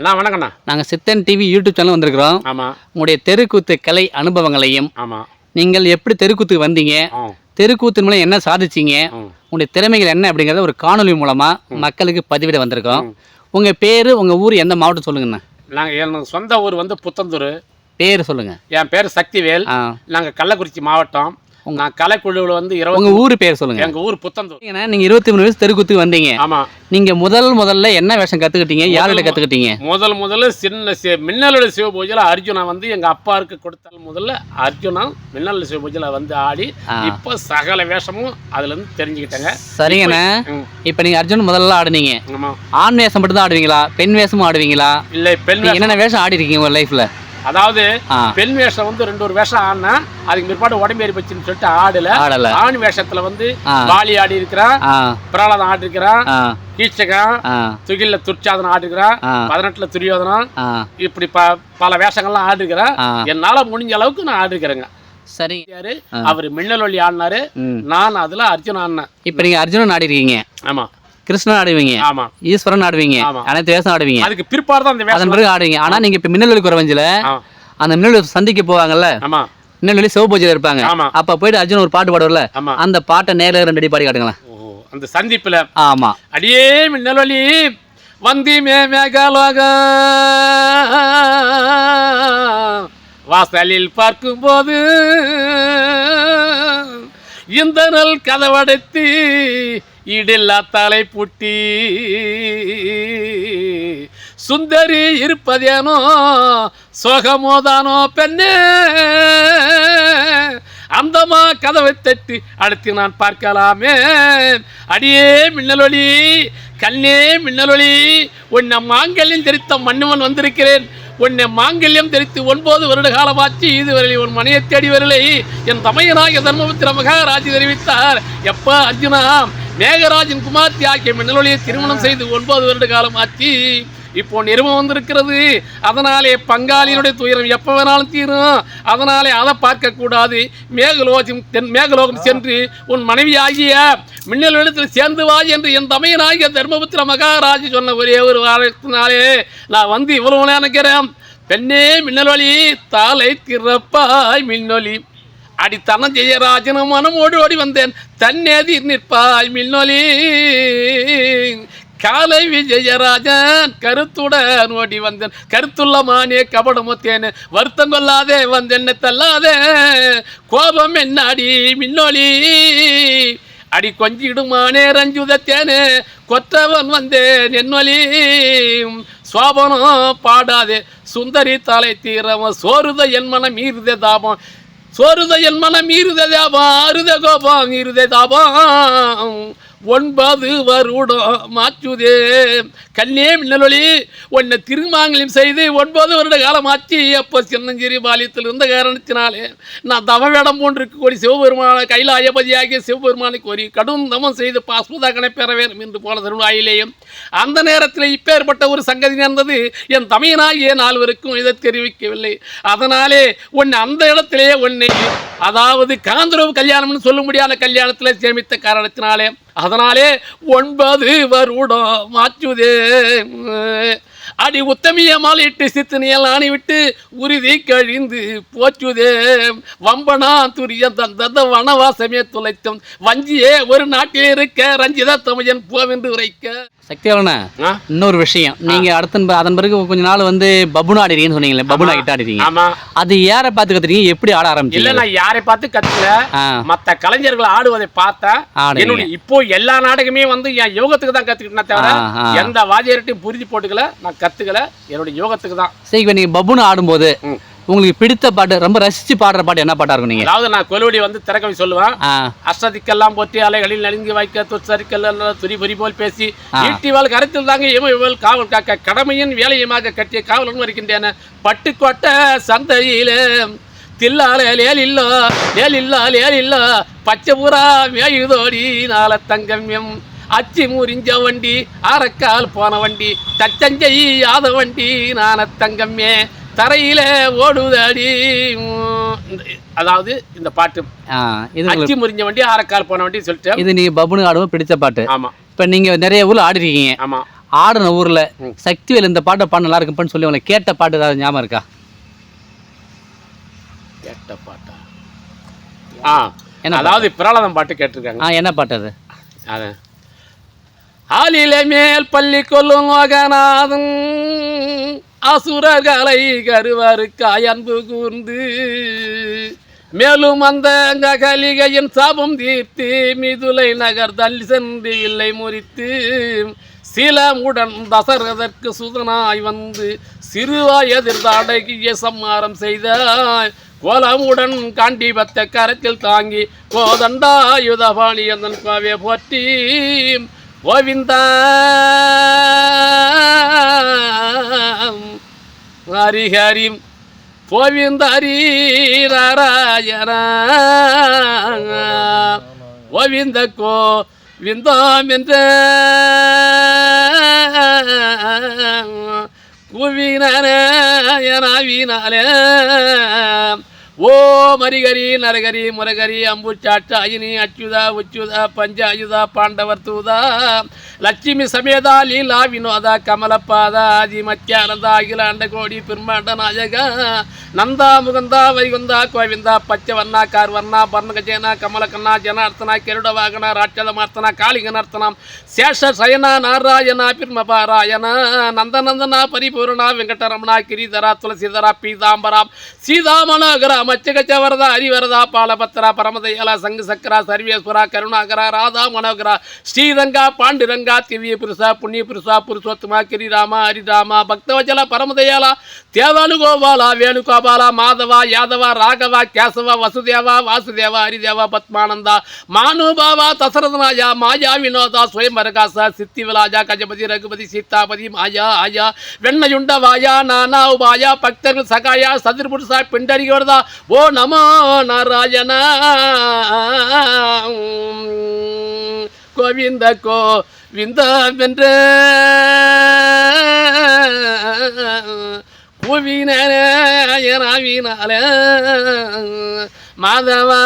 அண்ணா வணக்கண்ணா நாங்கள் சித்தன் TV YouTube channel வந்திருக்கிறோம். ஆமாம் உங்களுடைய தெருக்கூத்து கலை அனுபவங்களையும் ஆமாம் நீங்கள் எப்படி தெருக்கூத்துக்கு வந்தீங்க? தெருக்கூத்து மூலம் என்ன சாதிச்சீங்க. உங்களுடைய திறமைகள் என்ன அப்படிங்கிறத ஒரு காணொலி மூலமாக மக்களுக்கு பதிவிட வந்திருக்கோம். உங்கள் பேர் உங்கள் ஊர் எந்த மாவட்டம் சொல்லுங்கண்ணா. நாங்கள் எனக்கு சொந்த ஊர் வந்து புத்தந்தூர். பேர் சொல்லுங்கள் என் பேர் சக்திவேல். நாங்கள் கள்ளக்குறிச்சி மாவட்டம். நான் கலைக்குழுவில் வந்து இருபது உங்கள் ஊர் பேர் சொல்லுங்கள் எங்கள் ஊர் புத்தந்தூர். ஏன்னா நீங்கள் இருபத்தி மூணு வயசு தெருக்கூத்துக்கு வந்தீங்க. ஆமாம் நீங்கள் முதல் முதல்ல என்ன வேஷம் கற்றுக்கிட்டீங்க யார்கிட்ட கற்றுக்கிட்டீங்க முதல் முதல்ல சின்ன சி மின்னலோட சிவ பூஜையில் அர்ஜுனா வந்து எங்கள் அப்பாவுக்கு கொடுத்தால் முதல்ல அர்ஜுனா மின்னல் சிவ பூஜையில் வந்து ஆடி. இப்போ சகல வேஷமும் அதுலேருந்து தெரிஞ்சுக்கிட்டேங்க. சரிங்கண்ணா. இப்போ நீங்கள் அர்ஜுன் முதல்ல ஆடுனீங்க. ஆண் வேஷம் மட்டும் தான் ஆடுவீங்களா? பெண் வேஷமும் ஆடுவீங்களா? இல்லை பெண் என்னென்ன வேஷம் ஆடி இருக்கீங்க உங்கள் லைஃப்பில் அதாவது பெண் வேஷம் வந்து ரெண்டு ஒரு வேஷம் ஆடினா அதுக்கு பிற்பாடு உடம்பேறி போச்சுன்னு சொல்லிட்டு ஆடல. ஆண் வேஷத்துல வந்து. வாலி ஆடி இருக்கிறான் பிரகலாதம் ஆடி இருக்கிறான் கீச்சகம் துகில்ல துர்ச்சாதனம் ஆடி இருக்கிறான் பதினெட்டுல துரியோதனம் இப்படி ப பல வேஷங்கள்லாம் ஆடி இருக்கிறான் என்னால முடிஞ்ச அளவுக்கு நான் ஆடி இருக்கிறேங்க சரி. யாரு. அவர் மின்னலொல்லி ஆடினாரு. ம். நான் அதுல அர்ஜுன் ஆடினேன். இப்போ நீங்கள் அர்ஜுனன் ஆடிருக்கீங்க. ஆமா. கிருஷ்ணன் ஆடுவீங்க. ஆமா. ஈஸ்வரன் ஆடுவீங்க. ஆமா. அனைத்து வேஷம் ஆடுவீங்க. அதுக்கு பிற்பாடு தான் அந்த அதன் பிறகு ஆடுவீங்க. ஆனால் நீங்கள் இப்போ மின்னல் குறவஞ்சில் அந்த மின்னல் சந்திக்க போவாங்கல்ல? ஆமா. மின்னல் சிவபூஜையில் இருப்பாங்க. ஆமா. அப்போ போயிட்டு அர்ஜுன் ஒரு பாட்டு பாடுவார்ல? ஆமா. அந்த பாட்டை நேரில் ரெண்டு அடி பாடி காட்டுங்களேன். அந்த சந்திப்புல. ஆமாம் அடியே மின்னலொலி வந்தி மே மேகலோக. வாசலில் பார்க்கும்போது இந்த நல் கதவடைத்து இடில்லா தலை புட்டி. சுந்தரி இருப்பதேனோ சோகமோதானோ பெண்ணே. அந்தமா கதவை தட்டி அடுத்து நான் பார்க்கலாமே. அடியே மின்னலொளி கண்ணே மின்னலொளி உன்னை மாங்கல்யம் தெரித்த மன்னுவன் வந்திருக்கிறேன். உன்னை மாங்கல்யம் தெரித்து ஒன்பது வருட காலமாச்சு இதுவரை உன் மனையை தேடி வரலை. என் தமையனாக தர்மபுத்திர மகாராஜி தெரிவித்தார். எப்பா அர்ஜுனா மேகராஜன் குமார்த்தி ஆகிய மின்னலொலியை திருமணம் செய்து ஒன்பது வருட காலம் ஆச்சு இப்போ நிறுவனம் வந்திருக்கிறது. அதனாலே பங்காளியினுடைய துயரம் எப்போ வேணாலும் தீரும். அதனாலே அதை பார்க்கக்கூடாது மேகலோகம் தென் மேகலோகம் சென்று உன் மனைவி ஆகிய மின்னல் இடத்தில் சேர்ந்து வா என்று என் தமையனாகிய தர்மபுத்திர மகாராஜ் சொன்ன ஒரே ஒரு வாரத்தினாலே நான் வந்து இவ்வளவு நினைக்கிறேன் பெண்ணே மின்னலொலி தாலை திறப்பாய் மின்னொலி அடி ஜெயராஜன மனம் மனமோடு ஓடி வந்தேன். தன்னேதி நிற்பாய் மின்னொலி. காலை விஜயராஜன் கருத்துடன் ஓடி வந்தேன். கருத்துள்ள மானே கபடமுத்தேன் வருத்தம் கொள்ளாதே வந்தென்ன தள்ளாதே. கோபம் என்னாடி மின்னொலி. அடி கொஞ்சிடுமானே ரஞ்சுதத்தேனே கொற்றவன் வந்தேன் என்னொலி. சோபனம் பாடாதே சுந்தரி தலை தீரவன் சோறுத என் மனம் மீறுதே தாபம். சோறுத என் மனம் மீறுதே தாபம் அறுத கோபம் மீறுதே தாபம் ஒன்பது வருடம். மாற்றுதே. கண்ணே மின்னலொளி உன்னை திருமாங்கலம் செய்து ஒன்பது வருட காலம் ஆச்சு அப்போ சின்னஞ்சிறி பாலியத்தில் இருந்த காரணத்தினாலே நான் தவ வேடம் போன்றிருக்கு. கோரி சிவபெருமான கைலாயபதியாகிய சிவபெருமானை கோரி கடும் தமம் செய்து பாஸ்பதாக்கனை பெற வேண்டும் என்று போன திருவாயிலேயும் அந்த நேரத்தில் இப்பேற்பட்ட ஒரு சங்கதி நடந்தது. என் தமையனாகிய நால்வருக்கும் இதை தெரிவிக்கவில்லை. அதனாலே உன்னை அந்த இடத்திலே உன்னை அதாவது காந்தரவு கல்யாணம்னு சொல்ல முடியாத கல்யாணத்தில் சேமித்த காரணத்தினாலே அதனாலே ஒன்பது வருடம் மாற்றுதே அடி உத்தமிய மாலிட்டு சித்தனியல் ஆணி விட்டு உறுதி கழிந்து போச்சுதே. வம்பனா துரிய தந்த வனவாசமே துளைத்தும் வஞ்சியே ஒரு நாட்டில் இருக்க ரஞ்சித தமிழன் போவென்று உரைக்க. சக்தியாளண்ணா ஆ? இன்னொரு விஷயம். நீங்கள் அடுத்த அதன் பிறகு கொஞ்ச நாள் வந்து பபுன் ஆடிறீங்கன்னு சொன்னீங்களே பபுன் ஆகிட்டு ஆடிறீங்க ஆமா. அது யாரை பார்த்து கத்துறீங்க எப்படி ஆட இல்ல ஆரம்பிச்சீங்க நான் யாரை பார்த்து கத்துக்கல? ஆ. மத்த கலைஞர்கள் ஆடுவதை பார்த்தேன் இப்போ எல்லா நாடகமே வந்து என் யோகத்துக்கு தான் கத்துக்கிட்டேன் தவிர. எந்த வாத்தியார்ட்டையும் புரிஞ்சு போட்டுக்கல நான் கத்துக்கல என்னுடைய யோகத்துக்கு தான். சரி இப்போ நீங்கள் பபுன் ஆடும்போது. உங்களுக்கு பிடித்த பாட்டு ரொம்ப ரசிச்சு பாடுற பாட்டு என்ன பாட்டா இருக்கும் நீங்க? அதாவது நான் கொலுவடி வந்து திறக்கவி சொல்லுவேன். அஷ்டதிக்கெல்லாம் போற்றி அலைகளில் நலிங்கி வைக்க துச்சரிக்கல் துரி பொறி போல் பேசி ஈட்டிவாள் கருத்தில் தாங்க இவன் இவள் காவல் காக்க கடமையின் வேலையுமாக கட்டிய காவலன் வருகின்றன. பட்டுக்கோட்டை சந்தையில தில்லால லேலில்லா லேலில்லா லேலில்லா பச்சை பூரா மேயுதோடி நாள தங்கம் எம் அச்சி முறிஞ்ச வண்டி ஆரக்கால் போன வண்டி தச்சஞ்சை யாத வண்டி நான தங்கம்மே தரையில ஓடுதடி. அதாவது இந்த பாட்டு. இது அச்சி முறிஞ்ச வண்டி ஆரக்கால் போன வண்டி சொல்லிட்டு. இது நீங்க பபுனு ஆடுவோம் பிடிச்ச பாட்டு. ஆமா. இப்போ நீங்க நிறைய ஊர்ல ஆடிருக்கீங்க. ஆமா. ஆடின ஊர்ல சக்திவேல் இந்த பாட்டை பாட நல்லா இருக்குன்னு சொல்லி உங்களை கேட்ட பாட்டு ஏதாவது ஞாபகம் இருக்கா? கேட்ட பாட்டா? ஆ அதாவது பிரகலாதம் பாட்டு கேட்டிருக்காங்க. ஆ என்ன பாட்டு அது? அது. ஆலில மேல் பள்ளி கொள்ளும் மகநாதன் அசுரர்களை கருவருக்காய் அன்பு கூர்ந்து. மேலும் அந்த கலிகையின் சாபம் தீர்த்து மிதுலை நகர் தள்ளி சென்று இல்லை முறித்து. சிலமுடன் தசரதற்கு சுதனாய் வந்து சிறுவாய் தடகிய சம்மாரம் செய்தாய். கோலமுடன் காண்டிபத்தை கரத்தில் தாங்கி கோதண்டாயுதபாணி அந்தன் கோவே போற்றி. கோவிந்தா. ஹரி ஹரி கோவிந்த ஹரி நாராயண. கோவிந்த கோ விந்தோம் என்ற குவினாலே ஓ மரிகரி நரகரி முரகரி அம்புச்சாட்ச அயினி அச்சுதா உச்சுதா பஞ்ச அயுதா பாண்டவர் தூதா. லட்சுமி சமேதா லீலா வினோதா கமலப்பாதா ஆதி அகில அகிலாண்ட கோடி பிரம்மாண்ட நாயகா நந்தா முகந்தா வைகுந்தா கோவிந்தா பச்சவண்ணா கார்வர்ணா பர்ணகஜேனா கமலக்கண்ணா ஜனார்த்தனா கெருட வாகனா ராட்சதமார்த்தனா காளிகனார்த்தனா சேஷ சயனா நாராயணா பிர்மபாராயணா நந்தநந்தனா பரிபூரணா வெங்கடரமணா கிரிதரா துளசிதரா பீதாம்பரா சீதாமனோகரா மச்சகச்ச வரதா ஹரிவரதா பாலபத்ரா பரமதயலா சங்கு சக்கரா சர்வேஸ்வரா கருணாகரா ராதா மனோகரா ஸ்ரீரங்கா பாண்டுரங்கா திவ்ய புருஷா புண்ணிய புருஷா புருஷோத்தமா கிரிராமா ஹரிராமா பக்தவஜல பரமதயாலா தேவானு கோபாலா வேணுகோபாலா மாதவா யாதவா ராகவா கேசவா வசுதேவா வாசுதேவா ஹரிதேவா பத்மானந்தா மானுபாவா தசரதனாயா மாயா வினோதா ஸ்வயம்பரகாசா சித்தி விலாஜா கஜபதி ரகுபதி சீதாபதி மாயா ஆயா வெண்ணையுண்ட வாயா நானா உபாயா பக்தர்கள் சகாயா சதுர்புருஷா பிண்டரிகோர்தா ஓ நமோ நாராயண கோவிந்த கோ விந்த மாதவா.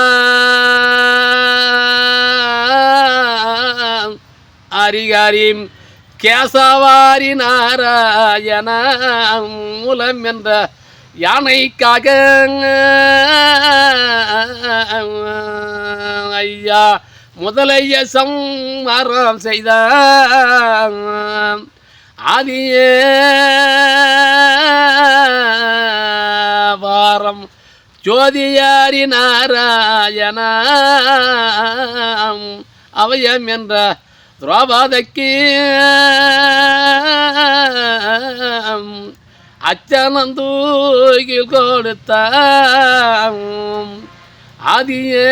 அரிகாரிம் கேசவாரி நாராயண மூலம் என்ற யானைக்காக ஐயா முதலைய சம்மாரம் செய்த ஆதியே வாரம் ஜோதியாரி நாராயண அவயம் என்ற துரோபாதைக்கு அச்சனந்தூகில் கொடுத்த ஆதியே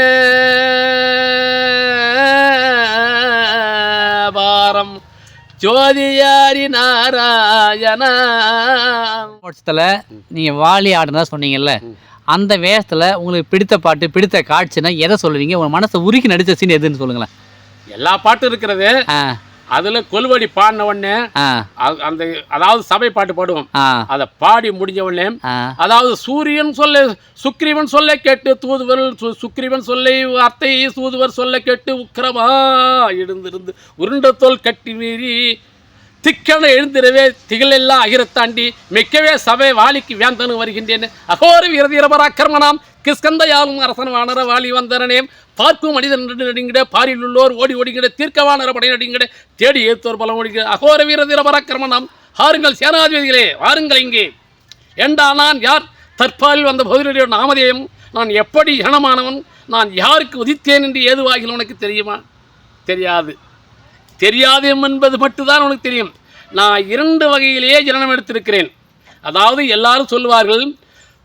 பாரம். ஜோதியாரி நாராயண. வருஷத்துல நீங்க வாலி ஆடுனதா சொன்னீங்கல்ல அந்த வேஷத்துல உங்களுக்கு பிடித்த பாட்டு பிடித்த காட்சினா எதை சொல்லுவீங்க? உங்க மனசை உருக்கி நடிச்ச சீன் எதுன்னு சொல்லுங்களேன். எல்லா பாட்டும் இருக்கிறது. அதுல கொல்வடி பாடின உடனே அந்த அதாவது சபை பாட்டு பாடுவோம். அதை பாடி முடிஞ்ச உடனே அதாவது சூரியன் சொல்ல சுக்ரீவன் சொல்ல கேட்டு தூதுவர் சுக்ரீவன் சொல்லை வார்த்தை தூதுவர் சொல்ல கேட்டு உக்கிரமா எழுந்திருந்து உருண்ட தோல் கட்டி மீறி திக்கென எழுந்திரவே திகழெல்லாம் அகிரத்தாண்டி மிக்கவே சபை வாலிக்கு வேந்தனு வருகின்றேன். அகோர வீரதீரபராக்கிரமணாம் கிஸ்கந்தையாலும் அரசன் வானர வாலி வந்தரனேம் பார்க்கும் மனிதன் நடுங்கிட பாரில் உள்ளோர் ஓடி ஓடிங்கிட தீர்க்கவானர படை நடுங்கிட தேடி ஏத்தோர் பலம் ஓடிங்கிட அகோர வீரதீரபராக்கிரமணாம் ஆறுங்கள் சேனாதிபதிகளே வாருங்கள் இங்கே. ஏண்டா நான் யார்? தற்பாலில் வந்த பகுதியுடைய நாமதேயம் நான் எப்படி இனமானவன்? நான் யாருக்கு உதித்தேன் என்று ஏதுவாகிலும் உனக்கு தெரியுமா? தெரியாது. தெரியாது என்பது மட்டும்தான் உனக்கு தெரியும். நான் இரண்டு வகையிலேயே ஜனனம் எடுத்திருக்கிறேன். அதாவது எல்லாரும் சொல்லுவார்கள்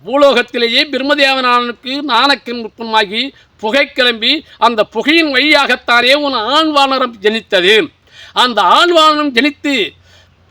பூலோகத்திலேயே பிரம்மதேவனானுக்கு நாணக்கின் முற்பமாகி புகை கிளம்பி அந்த புகையின் வழியாகத்தானே உன் ஆண்வானரம் ஜனித்தது. அந்த ஆண்வானரம் ஜனித்து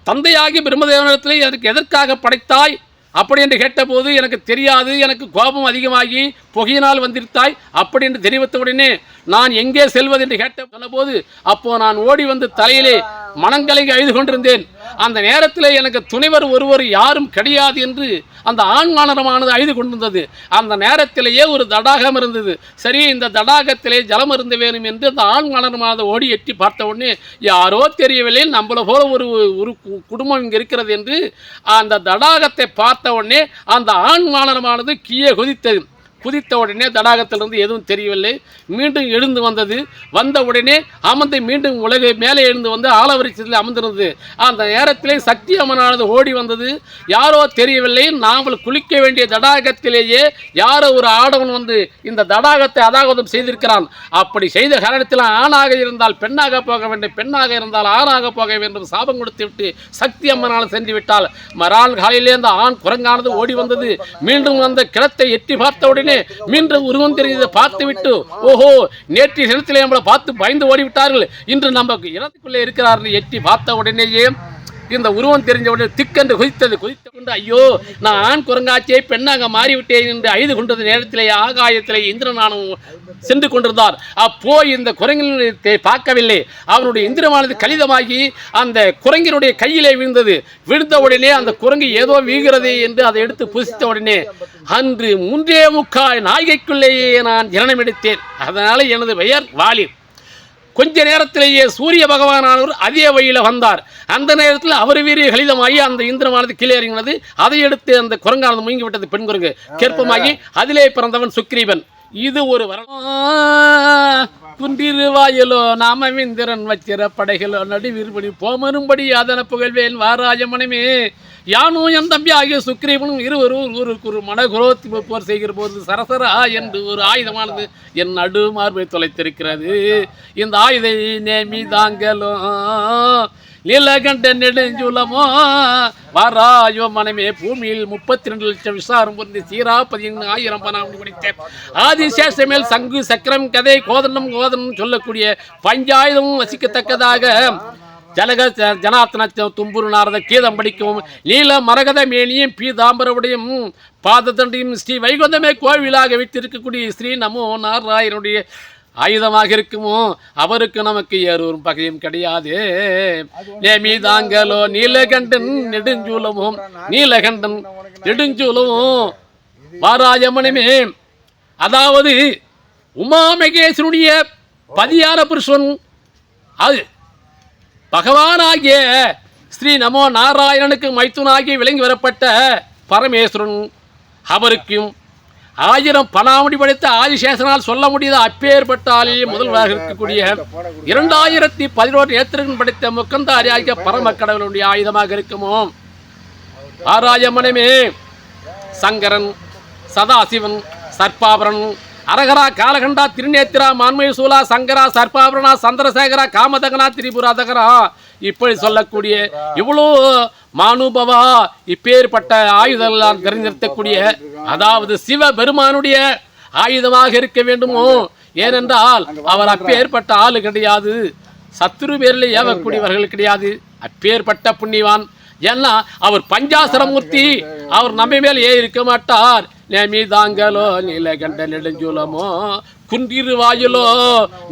தந்தையாகி பிரம்மதேவனிடத்தில் எனக்கு எதற்காக படைத்தாய்? அப்படி என்று கேட்டபோது எனக்கு தெரியாது எனக்கு கோபம் அதிகமாகி புகையினால் வந்திருத்தாய் அப்படி என்று தெரிவித்த உடனே நான் எங்கே செல்வது என்று கேட்ட சொன்னபோது அப்போ நான் ஓடி வந்து தலையிலே மனங்கலங்கி அழுது கொண்டிருந்தேன். அந்த நேரத்தில் எனக்கு துணைவர் ஒருவர் யாரும் கிடையாது என்று அந்த ஆண்மானரமானது அழுது கொண்டிருந்தது. அந்த நேரத்திலேயே ஒரு தடாகம் இருந்தது. சரி இந்த தடாகத்திலே ஜலம் இருந்த வேணும் என்று அந்த ஆண்மானரமானது ஓடி எட்டி பார்த்த உடனே யாரோ தெரியவில்லை நம்மளை போல ஒரு ஒரு கு- குடும்பம் இங்கே இருக்கிறது என்று அந்த தடாகத்தை பார்த்த உடனே அந்த ஆண்மானரமானது கீழே குதித்தது. குதித்த உடனே தடாகத்திலிருந்து எதுவும் தெரியவில்லை. மீண்டும் எழுந்து வந்தது. வந்த உடனே அமர்ந்து மீண்டும் உலகை மேலே எழுந்து வந்து ஆலவரிச்சத்தில் அமர்ந்திருந்தது. அந்த நேரத்திலே சக்தி அம்மனானது ஓடி வந்தது. யாரோ தெரியவில்லை. நாமல் குளிக்க வேண்டிய தடாகத்திலேயே யாரோ ஒரு ஆடவன் வந்து இந்த தடாகத்தை அதாகதம் செய்திருக்கிறான். அப்படி செய்த காரணத்தில் ஆணாக இருந்தால் பெண்ணாக போக வேண்டும். பெண்ணாக இருந்தால் ஆணாக போக வேண்டும். சாபம் கொடுத்து விட்டு சக்தி அம்மனால் சென்று விட்டால் மறால் காலையிலே அந்த ஆண் குரங்கானது ஓடி வந்தது. மீண்டும் அந்த கிணத்தை எட்டி பார்த்த உடனே மீண்டும் உருவம் தெரிந்ததை பார்த்து விட்டு ஓஹோ நேற்று தினத்திலே நம்மளை பார்த்து பயந்து ஓடிவிட்டார்கள். இன்று நம்ம இனத்துக்குள்ளே இருக்கிறார்கள் எட்டி பார்த்த உடனேயே இந்த உருவம் தெரிஞ்ச உடனே திக்கென்று குதித்தது குதித்து கொண்டு ஐயோ நான் ஆண் குரங்காச்சியை பெண்ணாக மாறிவிட்டேன் என்று அழுது கொண்டது நேரத்திலே ஆகாயத்திலே இந்திரனானும் சென்று கொண்டிருந்தார். அப்போ இந்த குரங்கினை பார்க்கவில்லை. அவனுடைய இந்திரமானது கலிதமாகி அந்த குரங்கினுடைய கையிலே விழுந்தது. விழுந்த உடனே அந்த குரங்கு ஏதோ வீகிறது என்று அதை எடுத்து புசித்த உடனே அன்று முன்றே முக்கால் நாய்கைக்குள்ளேயே நான் ஜனனம் எடுத்தேன் அதனால் எனது பெயர் வாலி கொஞ்ச நேரத்திலேயே சூரிய பகவானானவர் அதே வழியில் வந்தார். அந்த நேரத்தில் அவர் வீரிய கலிதமாகி அந்த இந்திரமானது கீழே இறங்கினது. அதை எடுத்து அந்த குரங்கானது முங்கி விட்டது பெண் குரங்கு. கேற்பமாகி அதிலே பிறந்தவன் சுக்ரீவன். இது ஒரு வரம் குன்றிருவாயிலோ நாமவிந்திரன் வச்சிர படைகளோ நடுவிற்படி போமரும்படி அதன புகழ்வேன் வாராஜமனமே யானும் என் தம்பி ஆகிய சுக்ரீவனும் இருவரும் ஒரு குரு மனகுரோத்தி போர் செய்கிற போது சரசரா என்று ஒரு ஆயுதமானது என் நடு மார்பை தொலைத்திருக்கிறது. இந்த ஆயுதை நேமி தாங்கலும் நீலகண்ட நெடுஞ்சுலமோ வாராயோ மனமே பூமியில் முப்பத்தி ரெண்டு லட்சம் விசாரம் பொருந்தி சீரா பதினொன்று ஆயிரம் பணம் படித்தேன் ஆதிசேஷமேல் சங்கு சக்கரம் கதை கோதனம் கோதனம் சொல்லக்கூடிய பஞ்சாயுதமும் வசிக்கத்தக்கதாக. ஜலக ஜ- ஜனார்த்தன தும்புரு நாரத கீதம் படிக்கவும் நீல மரகத மேனியும் பீதாம்பரவுடையும் பாததண்டியும் ஸ்ரீ வைகுந்தமே கோவிலாக வைத்திருக்கக்கூடிய ஸ்ரீ நமோ நாராயணனுடைய ஆயுதமாக இருக்குமோ? அவருக்கு நமக்கு ஏறும் பகையும் கிடையாது. நேமிதாங்கலோ நீலகண்டன் நெடுஞ்சூலமும் நீலகண்டன் நெடுஞ்சூலமும். வாராஜமனமே அதாவது உமாமகேசனுடைய பதியான புருஷன் அது பகவானாகிய ஸ்ரீ நமோ நாராயணனுக்கு மைத்துனாகி விளங்கி வரப்பட்ட பரமேஸ்வரன் அவருக்கும் ஆயிரம் பணாமணி படைத்த ஆதிசேஷனால் சொல்ல முடியாத? அப்பேற்பட்ட ஆளிலே முதல்வராக இருக்கக்கூடிய இரண்டாயிரத்தி பதினோரு ஏத்திரன் படைத்த முக்கந்தாரியாகிய பரம கடவுளுடைய ஆயுதமாக இருக்குமோ? ஆராயமனமே சங்கரன் சதாசிவன் சர்ப்பாபரன் அரகரா காலகண்டா திருநேத்திரா மான்மய சூலா சங்கரா சர்ப்பாபரணா சந்திரசேகரா காமதகனா திரிபுராதகரா இப்படி சொல்லக்கூடிய இவ்வளோ மானுபவா இப்பேற்பட்ட ஆயுதெல்லாம் தெரிந்திருக்கக்கூடிய அதாவது சிவ பெருமானுடைய ஆயுதமாக இருக்க வேண்டுமோ? ஏனென்றால் அவர் அப்பேற்பட்ட ஆளு கிடையாது. சத்துரு பேரில் ஏவக்கூடியவர்கள் கிடையாது. அப்பேற்பட்ட புண்ணியவான். ஏன்னா அவர் பஞ்சாசரமூர்த்தி. அவர் நம்ம மேல் ஏ இருக்க மாட்டார்? நேமிதாங்கலோ நீலகண்ட நெடுஞ்சூலமோ குன்றிருவாயிலோ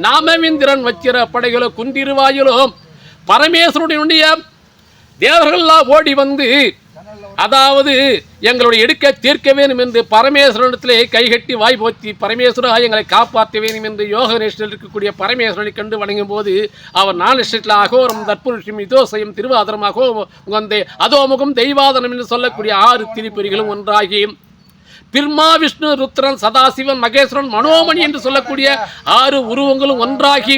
நாமவிந்திரன் வச்சிர படைகளோ குன்றிருவாயிலோ பரமேஸ்வரனுடைய தேவர்கள்லாம் ஓடி வந்து அதாவது எங்களுடைய எடுக்க தீர்க்க வேணும் என்று பரமேஸ்வரனிடத்திலே கைகட்டி வாய் போத்தி பரமேஸ்வரா எங்களை காப்பாற்ற வேணும் என்று யோக நிஷ்டில் இருக்கக்கூடிய பரமேஸ்வரனை கண்டு வணங்கும் போது அவர் நானிஷ்டில் அகோரம் தற்புருஷம் இதோசயம் திருவாதரம் அகோ உகந்தே அதோமுகம் தெய்வாதனம் என்று சொல்லக்கூடிய ஆறு திரிபுரிகளும் ஒன்றாகி பிரம்மா விஷ்ணு ருத்ரன் சதாசிவன் மகேஸ்வரன் மனோமணி என்று சொல்லக்கூடிய ஆறு உருவங்களும் ஒன்றாகி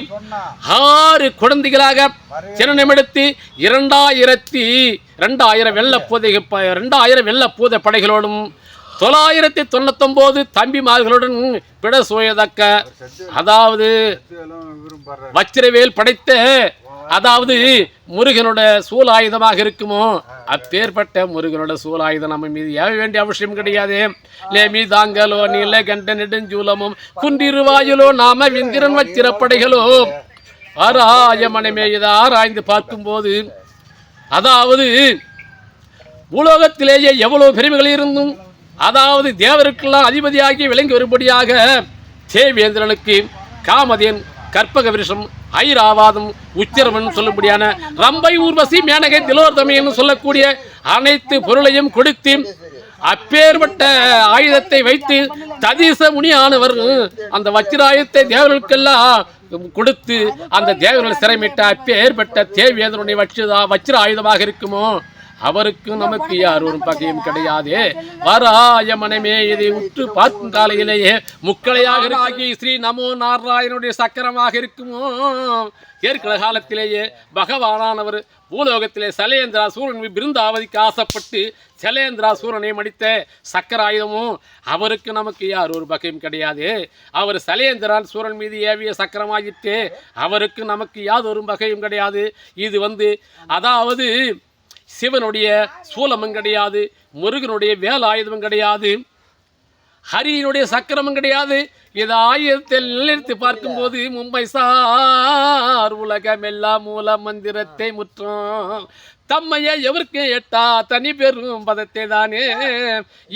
ஆறு குழந்தைகளாக ஜனனமெடுத்து இரண்டாயிரத்தி ரெண்டாயிரம் வெள்ள பூதை ரெண்டாயிரம் வெள்ள பூத படைகளோடும் தொள்ளாயிரத்தி தொண்ணூத்தொம்போது தம்பிமார்களுடன் பிட சுயதக்க அதாவது வச்சிரவேல் படைத்த அதாவது முருகனோட சூலாயுதமாக இருக்குமோ? அப்பேற்பட்ட முருகனோட சூலாயுதம் நம்ம மீது ஏவ வேண்டிய அவசியம் கிடையாது. லேமி தாங்கலோ நீல கண்ட நெடுஞ்சூலமும் குன்றிருவாயிலோ நாம விந்திரன் வச்சிரப்படைகளோ. ஆராயமனமே இதை ஆராய்ந்து பார்க்கும்போது அதாவது பூலோகத்திலேயே எவ்வளவு பெருமைகள் இருந்தும் அதாவது தேவருக்கெல்லாம் அதிபதியாகி விளங்கி வரும்படியாக தேவேந்திரனுக்கு காமதேன் கற்பக விருஷம் ஐராவாதம் உச்சரவன் சொல்லும்படியான ரம்பை ஊர்வசி மேனகை திலோர்தமைன்னு சொல்லக்கூடிய அனைத்து பொருளையும் கொடுத்து அப்பேற்பட்ட ஆயுதத்தை வைத்து ததீச முனியானவர் அந்த வச்சிராயத்தை தேவர்களுக்கெல்லாம் கொடுத்து அந்த தேவர்கள் சிறைமிட்ட அப்பேற்பட்ட தேவேந்திரனுடைய வச்சிரா வச்சிர ஆயுதமாக இருக்குமோ? அவருக்கு நமக்கு யார் ஒரு பகையும் கிடையாது. வாராய மனமே இதை உற்று பார்க்கும் காலையிலேயே முக்களையாக ஆகி ஸ்ரீ நமோ நாராயணனுடைய சக்கரமாக இருக்குமோ? ஏற்கன காலத்திலேயே பகவானானவர் பூலோகத்திலே சலேந்திரா சூரன் பிருந்தாவதிக்கு ஆசைப்பட்டு சலேந்திரா சூரனை மடித்த சக்கராயுதமும் அவருக்கு நமக்கு யார் ஒரு பகையும் கிடையாது. அவர் சலேந்திரான் சூரன் மீது ஏவிய சக்கரமாகிட்டு அவருக்கு நமக்கு யாதொரு பகையும் கிடையாது. இது வந்து அதாவது சிவனுடைய சூலமும் கிடையாது முருகனுடைய வேலாயுதமும் கிடையாது ஹரியினுடைய சக்கரமும் கிடையாது. இது ஆயுதத்தில் நிலைத்து பார்க்கும்போது மும்பை சார் உலகமெல்லாம் மூல மந்திரத்தை முற்றும். தம்மையே எவருக்கு எட்டா? தனி பெரும் பதத்தை தானே.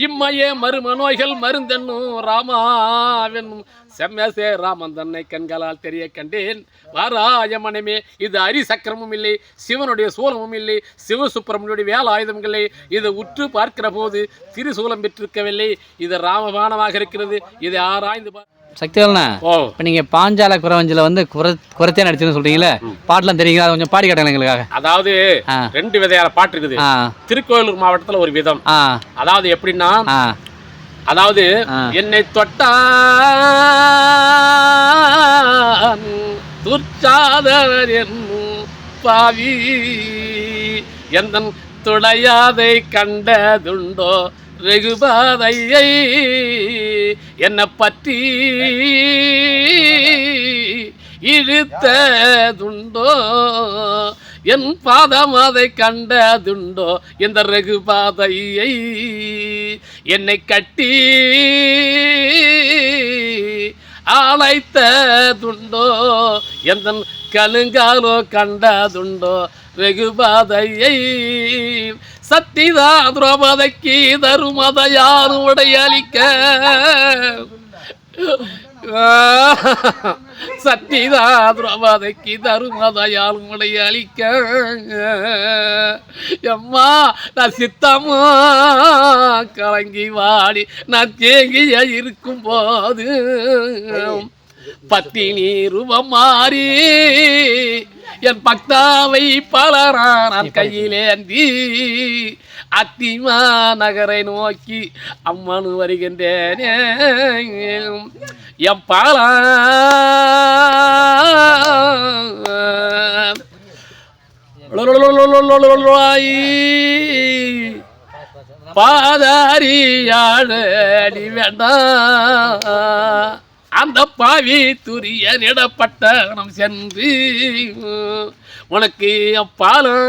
இம்மையே மரும நோய்கள் மருந்தென்னும் ராமாவென்னும் செம்மசே ராமன் தன்னை கண்களால் தெரிய கண்டேன். வாராய மனமே இது அரி சக்கரமும் இல்லை சிவனுடைய சூலமும் இல்லை சிவசுப்பிரமணியுடைய வேலாயுதம் இல்லை. இதை உற்று பார்க்கிற போது திருசூலம் பெற்றிருக்கவில்லை. இது ராமபானமாக இருக்கிறது. இதை ஆராய்ந்து பார் சக்திவேலண்ணா இப்போ நீங்கள் பாஞ்சால குறவஞ்சில் வந்து குறை குறைத்தே நடிச்சுன்னு சொல்கிறீங்களே பாட்டெலாம் தெரியுங்களா? அதை கொஞ்சம் பாடி காட்டுங்க எங்களுக்காக. அதாவது. ரெண்டு விதையான பாட்டு இருக்குது. திருக்கோயிலூர் மாவட்டத்துல ஒரு விதம். அதாவது எப்படின்னா அதாவது. என்னை தொட்டா துர்ச்சாதர் என்னும் பாவி எந்தன் துளையாதை கண்டதுண்டோ ரெகுபாதையை என்னை பற்றி இழுத்ததுண்டோ? என் பாதம் அதை கண்டதுண்டோ? இந்த ரகுபாதையை என்னை கட்டி ஆளைத்ததுண்டோ? எந்த கலுங்காலோ கண்டதுண்டோ? ரகுபாதையை சத்திதா துரோபதைக்கு தருமத யாரும் உடையளிக்க சத்திதா துரோபதைக்கு தருமதையால் உடைய அளிக்க எம்மா நான் சித்தமா? கலங்கி வாடி நான் தேங்கிய இருக்கும் போது. பத்தினி ரூபம் மாறி என் பக்தாவை பலரான் கையிலேந்தி அத்திமா நகரை நோக்கி அம்மனு வருகின்றேனே. என் பாலா. பாதாரியாடி வேண்டாம் அந்த பாவி துரியனிடப்பட்ட நம் சென்று உனக்கு அப்பாலும்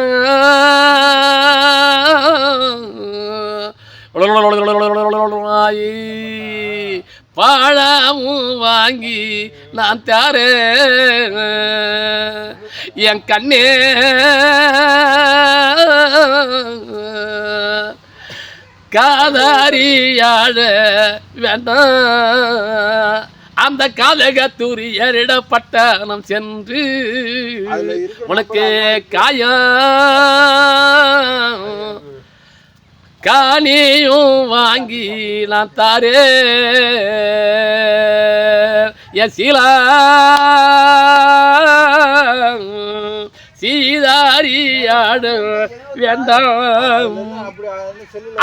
பாழமும் வாங்கி நான் தாரே என் கண்ணே காதாரியாழ வேண்டாம் அந்த காதகத்துரியரிடப்பட்ட நம் சென்று உனக்கு காயம். காணியும் வாங்கி நான் தாரே. என் சீலா. சீதாரியாட வேண்டாம்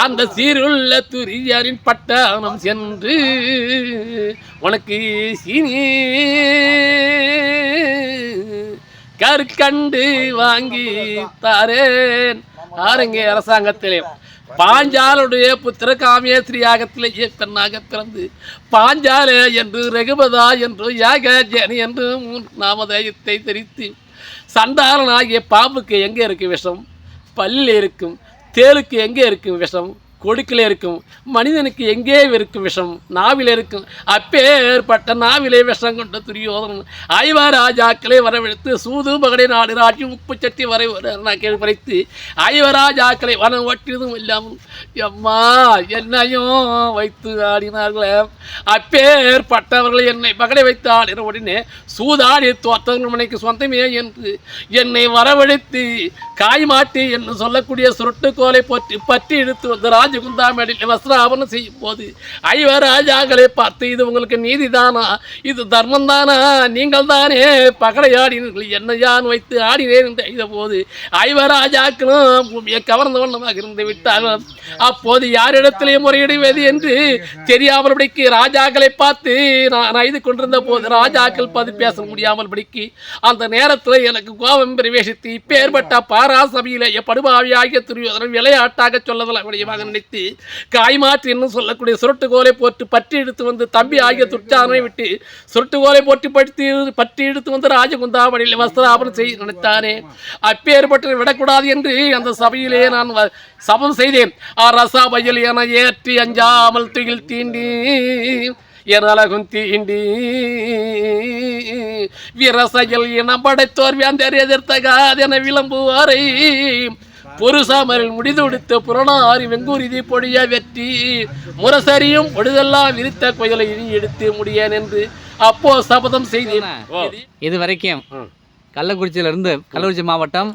அந்த சீருள்ள துரியாரின் பட்டணம் சென்று உனக்கு சீனி கற்கண்டு வாங்கி தாரேன். ஆரங்க அரசாங்கத்திலே. பாஞ்சாலுடைய புத்திர காமேஸ்ரீ யாகத்திலேயே பெண்ணாக பிறந்து பாஞ்சாலே என்று ரகுபதா என்று யாக ஜனி என்று மூன்று நாமதயத்தை தெரித்து சண்டாளன் ஆகிய பாம்புக்கு எங்கே இருக்கும் விஷம்? பல்லில் இருக்கும் தேளுக்கு எங்கே இருக்கும் விஷம்? கொடுக்கில் இருக்கும். மனிதனுக்கு எங்கே இருக்கும் விஷம்? நாவில் இருக்கும். அப்பேற்பட்ட நாவிலே விஷம் கொண்ட துரியோதனன் ஐவா ராஜாக்களை வரவழைத்து சூது மகனை நாடு ராட்சி உப்பு சட்டி வரை நான் படைத்து ஐவராஜாக்களை வனம் ஒட்டியதும் இல்லாமல் எம்மா என்னையும் வைத்து ஆடினார்களே. அப்பேற்பட்டவர்கள் என்னை பகடை வைத்து ஆடின உடனே சூதாடி தோற்றங்கள் மனைக்கு சொந்தமே என்று என்னை வரவழைத்து காய்மாட்டி என்று சொல்லக்கூடிய சுருட்டுக்கோலை பற்றி பற்றி இழுத்து வந்து ராஜகுந்தாமேடில் வஸ்திராபனம் செய்யும் போது ஐவராஜாக்களை பார்த்து இது உங்களுக்கு நீதிதானா? இது தர்மம் தானா நீங்கள் தானே பகடையாடினீர்கள். என்னை யான் வைத்து ஆடினேன்? என்று எழுத போது ஐவராஜாக்களும் பூமியை கவர்ந்த வண்ணமாக இருந்து விட்டார்கள். அப்போது யாரிடத்திலே முறையிடுவது என்று தெரியாமல்படிக்கு ராஜாக்களை பார்த்து நான் ஐது கொண்டிருந்த போது ராஜாக்கள் பார்த்து பேச முடியாமல் படிக்கு அந்த நேரத்தில் எனக்கு கோபம் பிரவேசித்து இப்பேற்பட்ட பாராசபையிலேயே படுபாவியாகிய துரியோதனன் விளையாட்டாக சொல்லதெல்லாம் விளையமாக நினைத்து காய்மாற்று என்று சொல்லக்கூடிய சுருட்டுகோலை போட்டு பற்றி எடுத்து வந்து தம்பி ஆகிய துர்ச்சாரனை விட்டு சுருட்டுகோலை போட்டு படுத்தி பற்றி எடுத்து வந்து ராஜகுந்தாவடியில் வஸ்திராபனம் செய்ய நினைத்தானே. அப்பேற்பட்டு விடக்கூடாது என்று அந்த சபையிலே நான் சபம் செய்தேன். அரசபையில் என ஏற்றி அஞ்சாமல் துயில் தீண்டி அழகும் தீண்டி விரசையில் இனம் படைத்தோர் வேந்தர் எதிர்த்தகாதென விளம்புவாரை. பொருசாமரில் முடிதுடித்த புறநாரி வெங்கூரிதி பொழிய வெற்றி. முரசரியும் பொழுதெல்லாம் விரித்த குயலை இனி எடுத்து முடியேன் என்று அப்போ சபதம் செய்தேன். இது வரைக்கும் ம். கள்ளக்குறிச்சியில இருந்து கள்ளக்குறிச்சி மாவட்டம்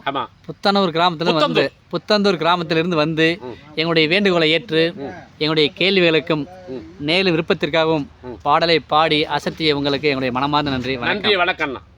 புத்தனூர் கிராமத்துல வந்து புத்தந்தூர். கிராமத்திலிருந்து வந்து எங்களுடைய வேண்டுகோளை ஏற்று எங்களுடைய கேள்விகளுக்கும் நேரு விருப்பத்திற்காகவும் பாடலை பாடி அசத்திய உங்களுக்கு எங்களுடைய மனமார்ந்த நன்றி நன்றி வணக்கம்